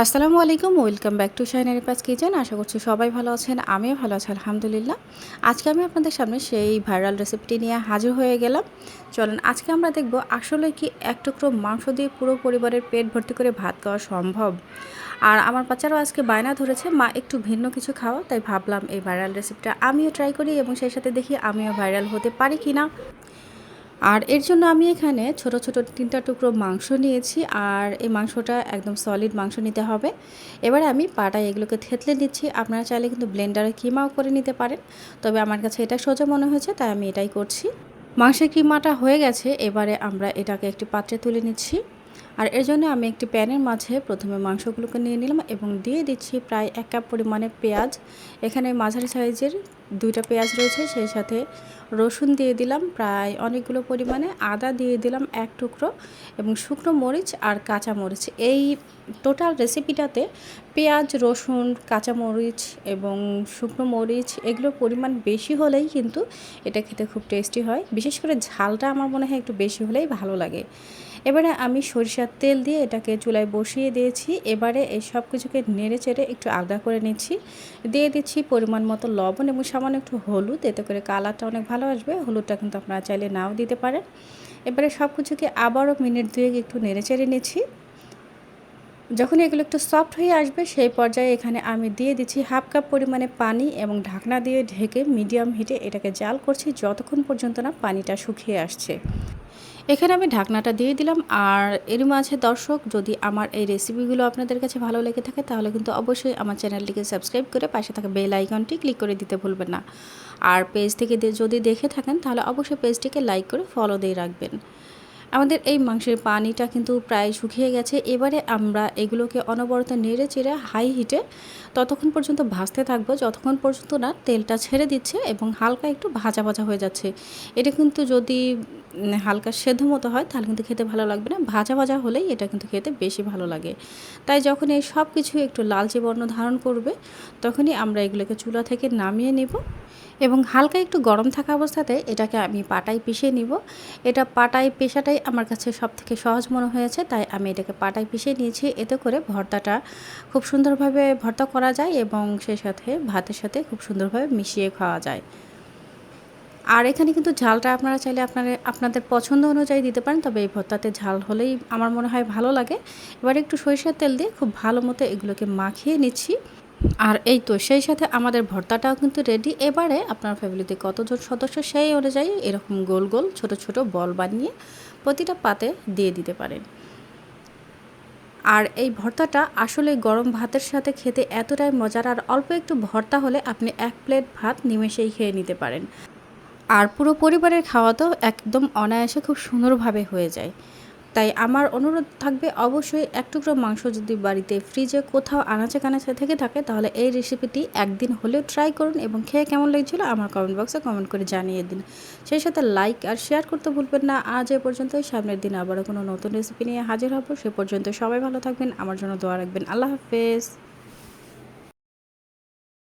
আসসালামু আলাইকুম, welcome back to শাইনারি পাস কিচেন। আশা করছি সবাই ভালো আছেন, আমিও ভালো আছি, আলহামদুলিল্লাহ। আজকে আমি আপনাদের সামনে সেই ভাইরাল রেসিপিটি নিয়ে হাজির হয়ে গেলাম। চলেন, আজকে আমরা দেখব আসলে কি এক টুকরো মাংস দিয়ে পুরো পরিবারের পেট ভর্তি করে ভাত খাওয়া সম্ভব। আর আমার বাচ্চারাও আজকে বায়না ধরেছে, মা একটু ভিন্ন কিছু খাওয়া তাই ভাবলাম এই ভাইরাল রেসিপিটা আমিও ট্রাই করি এবং সেই সাথে দেখি আমিও ভাইরাল হতে পারি কি না আর এর জন্য আমি এখানে ছোট ছোট তিনটা টুকরো মাংস নিয়েছি আর এই মাংসটা একদম সলিড মাংস নিতে হবে। এবারে আমি পাটায় এগুলোকে থেতলে নিচ্ছি। আপনারা চাইলে কিন্তু ব্লেন্ডারে কিমাও করে নিতে পারেন। তবে আমার কাছে এটা সোজা মনে হয়েছে, তাই আমি এটাই করছি। মাংসের কিমাটা হয়ে গেছে। এবারে আমরা এটাকে একটি পাত্রে তুলে নিচ্ছি। আর এর জন্য আমি একটি প্যানের মাঝে প্রথমে মাংসগুলোকে নিয়ে নিলাম এবং দিয়ে দিচ্ছি প্রায় এক কাপ পরিমাণে পেঁয়াজ। এখানে মাঝারি সাইজের দুইটা পেঁয়াজ রয়েছে, সেই সাথে রসুন দিয়ে দিলাম প্রায় অনেকগুলো পরিমাণে, আদা দিয়ে দিলাম এক টুকরো এবং শুকনো মরিচ আর কাঁচা মরিচ। এই টোটাল রেসিপিটাতে পেঁয়াজ, রসুন, কাঁচা মরিচ এবং শুকনো মরিচ এগুলোর পরিমাণ বেশি হলেই কিন্তু এটা খেতে খুব টেস্টি হয়। বিশেষ করে ঝালটা আমার মনে হয় একটু বেশি হলেই ভালো লাগে। এবারে আমি সরিষার তেল দিয়ে এটাকে চুলায় বসিয়ে দিয়েছি। এবারে এই সব কিছুকে নেড়ে চেড়ে একটু আলাদা করে নিচ্ছি। দিয়ে দিচ্ছি পরিমাণ মতো লবণ এবং সামান্য একটু হলুদ, এতে করে কালারটা অনেক ভালো আসবে। হলুদটা কিন্তু আপনারা চাইলে নাও দিতে পারেন। এবারে সব কিছুকে আবারও মিনিট দুয়েক একটু নেড়ে চেড়ে নিচ্ছি। যখন এগুলো একটু সফট হয়ে আসবে, সেই পর্যায়ে এখানে আমি দিয়ে দিচ্ছি হাফ কাপ পরিমাণে পানি এবং ঢাকনা দিয়ে ঢেকে মিডিয়াম হিটে এটাকে জাল করছি যতক্ষণ পর্যন্ত না পানিটা শুকিয়ে আসছে। এখানে আমি ঢাকনাটা দিয়ে দিলাম। আর এর মাঝে দর্শক, যদি আমার এই রেসিপিগুলো আপনাদের কাছে ভালো লেগে থাকে, তাহলে কিন্তু অবশ্যই আমার চ্যানেলটিকে সাবস্ক্রাইব করে পাশে থাকা বেল আইকনটি ক্লিক করে দিতে ভুলবেন না। আর পেজ থেকে যদি দেখে থাকেন, তাহলে অবশ্যই পেজটিকে লাইক করে ফলো দিয়ে রাখবেন। আমাদের এই মাংসের পানিটা কিন্তু প্রায় শুকিয়ে গেছে। এবারে আমরা এগুলোকে অনবরত নেড়ে চেড়ে হাই হিটে ততক্ষণ পর্যন্ত ভাজতে থাকব। যতক্ষণ পর্যন্ত না তেলটা ছেড়ে দিচ্ছে এবং হালকা একটু ভাজা ভাজা হয়ে যাচ্ছে। এটা কিন্তু যদি হালকা সেদ্ধ মতো হয়, তাহলে কিন্তু খেতে ভালো লাগবে না। ভাজা ভাজা হলেই এটা কিন্তু খেতে বেশি ভালো লাগে। তাই যখন এই সব কিছু একটু লালচে বর্ণ ধারণ করবে, তখনই আমরা এগুলোকে চুলা থেকে নামিয়ে নেব এবং হালকা একটু গরম থাকা অবস্থাতে এটাকে আমি পাটায় পিষে নিব। এটা পাটায় পেশাটাই আমার কাছে সব থেকে সহজ মনে হয়েছে, তাই আমি এটাকে পাটায় পিষে নিয়েছি। এতে করে ভর্তাটা খুব সুন্দরভাবে ভর্তা করা যায় এবং সেই সাথে ভাতের সাথে খুব সুন্দরভাবে মিশিয়ে খাওয়া যায়। আর এখানে কিন্তু ঝালটা আপনারা চাইলে আপনারা, আপনাদের পছন্দ অনুযায়ী দিতে পারেন, তবে এই ভর্তাতে ঝাল হলেই আমার মনে হয় ভালো লাগে। এবার একটু সরিষার তেল দিয়ে খুব ভালো মতো এগুলোকে মাখিয়ে নিচ্ছি। আর এই তো, সেই সাথে আমাদের ভর্তাটাও কিন্তু রেডি এবারে আপনার ফ্যামিলিতে কতজন সদস্য সেই অনুযায়ী এরকম গোল গোল ছোট ছোট বল বানিয়ে প্রতিটা পাতে দিয়ে দিতে পারেন। আর এই ভর্তাটা আসলে গরম ভাতের সাথে খেতে এতটাই মজার, আর অল্প একটু ভর্তা হলে আপনি এক প্লেট ভাত নিমেষেই খেয়ে নিতে পারেন। আর পুরো পরিবারের খাওয়া তো একদম অনায়াসে খুব সুন্দরভাবে হয়ে যায়। তাই আমার অনুরোধ থাকবে অবশ্যই এক টুকরো মাংস যদি বাড়িতে ফ্রিজে কোথাও আনাচে কানাচে থেকে থাকে, তাহলে এই রেসিপিটি একদিন হলেও ট্রাই করুন এবং খেয়ে কেমন লেগেছিলো আমার কমেন্ট বক্সে কমেন্ট করে জানিয়ে দিন। সেই সাথে লাইক আর শেয়ার করতে ভুলবেন না। আজ এ পর্যন্তই। সামনের দিন আবারও কোনো নতুন রেসিপি নিয়ে হাজির হব। সে পর্যন্ত সবাই ভালো থাকবেন। আমার জন্য দোয়া রাখবেন। আল্লাহ হাফেজ।